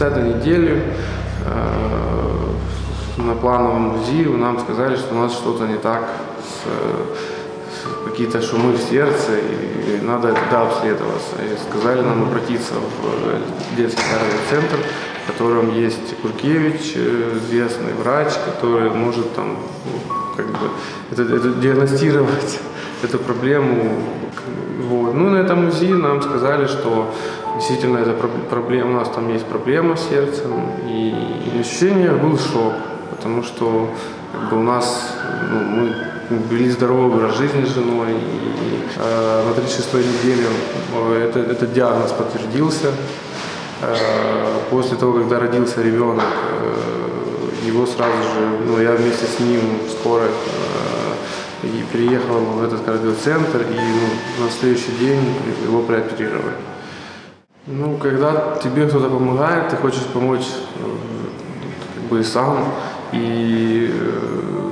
30 недели э, на плановом УЗИ нам сказали, что у нас что-то не так, какие-то шумы в сердце, и надо туда обследоваться. И сказали нам обратиться в э, детский кардиоцентр, в котором есть Куркевич, э, известный врач, который может там ну, как бы это, это диагностировать эту проблему. Вот. Ну, на этом УЗИ нам сказали, что действительно это проб- проблема, у нас там есть проблема с сердцем, и, и ощущение был шок, потому что как бы, у нас ну, мы вели здоровый образ жизни с женой, и э, на 36-й неделе это, этот диагноз подтвердился. Э, После того, когда родился ребенок, э, его сразу же, ну, я вместе с ним в скорой э, и приехал в этот кардиоцентр, и ну, на следующий день его прооперировали. Ну, когда тебе кто-то помогает, ты хочешь помочь э, как бы и сам. И э,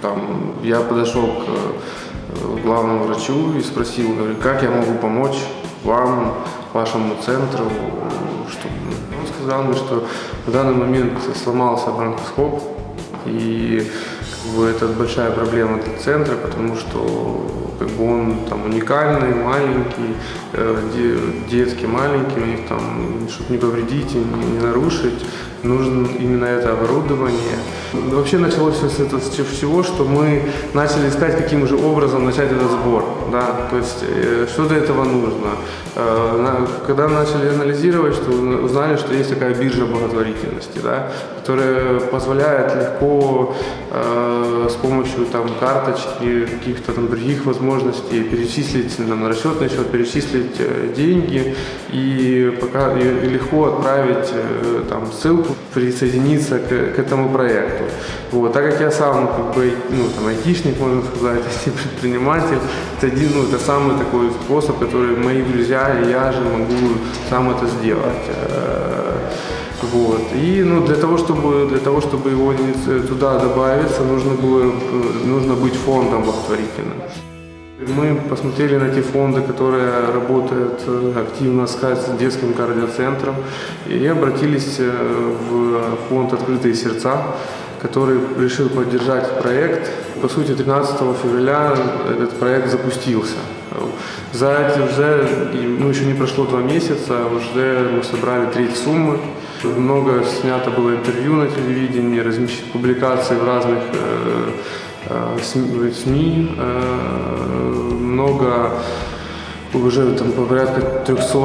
там я подошел к э, главному врачу и спросил, говорю, как я могу помочь вам, вашему центру, чтобы он сказал мне, что в данный момент сломался бронхоскоп, и это большая проблема для центра, потому что как бы он там уникальный, маленький, э, де- детский маленький, у них там, чтобы не повредить и не, не нарушить, нужно именно это оборудование. Вообще началось все с этого с всего, что мы начали искать, каким же образом начать этот сбор. Да? То есть, э, что для этого нужно. Э, на- Когда начали анализировать, что узнали, что есть такая биржа благотворительности, да? которая позволяет легко э, с помощью там, карточки, каких-то там других возможностей перечислить нам на расчетный счет, перечислить э, деньги и, пока, и легко отправить там, ссылку, присоединиться к, к этому проекту. Вот. Так как я сам как бы, ну, там, айтишник, можно сказать, предприниматель, это, один, ну, это самый такой способ, который мои друзья и я же могу сам это сделать. Э, Вот. И ну, для, того, чтобы, для того, чтобы его туда добавиться, нужно, было, э, нужно быть фондом благотворительным. Мы посмотрели на те фонды, которые работают э, активно с детским кардиоцентром, и обратились э, в фонд «Открытые сердца», который решил поддержать проект. По сути, 13 февраля этот проект запустился. За эти уже, ну, еще не прошло два месяца, уже мы собрали треть суммы. Много снято было интервью на телевидении, размещены публикации в разных э, э, СМИ, СМИ, э, много уже там порядка 300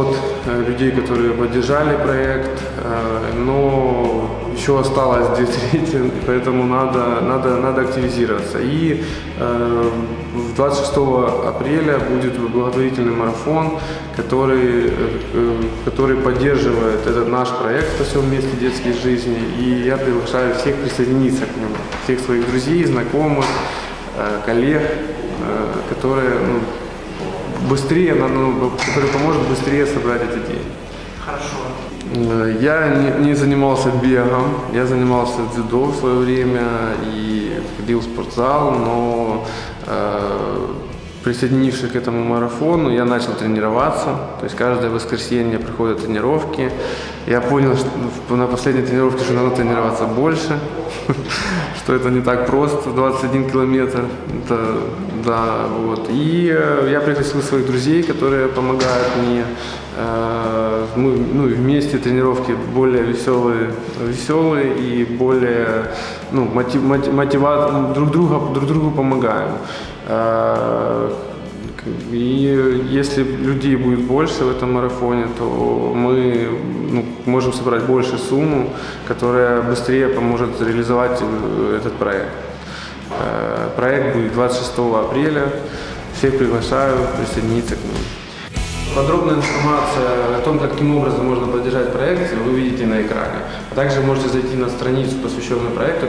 э, людей, которые поддержали проект, э, но еще осталось две поэтому надо, надо, надо активизироваться. И э, 26 апреля будет благотворительный марафон, который, э, э, который поддерживает этот наш проект «Спасем вместе детские жизни». И я приглашаю всех присоединиться к нему, всех своих друзей, знакомых, э, коллег, э, которые ну, быстрее, ну, который поможет быстрее собрать эти деньги. Хорошо. Я не, не занимался бегом, я занимался дзюдо в свое время и ходил в спортзал, но э, присоединившись к этому марафону, я начал тренироваться. То есть каждое воскресенье проходят тренировки. Я понял, что на последней тренировке, что надо тренироваться больше, что это не так просто, 21 километр. Это, да, вот. И э, я пригласил своих друзей, которые помогают мне. Э, Мы ну, вместе тренировки более веселые, веселые и более ну, мотив, мотив- мотива- друг, друга, друг другу помогаем. Э, И если людей будет больше в этом марафоне, то мы ну, можем собрать больше сумму, которая быстрее поможет реализовать э, этот проект. Проект будет 26 апреля. Всех приглашаю присоединиться к нему. Подробная информация о том, каким образом можно поддержать проект, вы видите на экране. А также можете зайти на страницу, посвященную проекту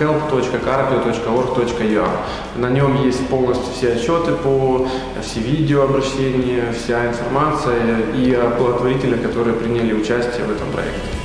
help.carpio.org.ua. На нем есть полностью все отчеты по все видеообращения, вся информация и о благотворителях, которые приняли участие в этом проекте.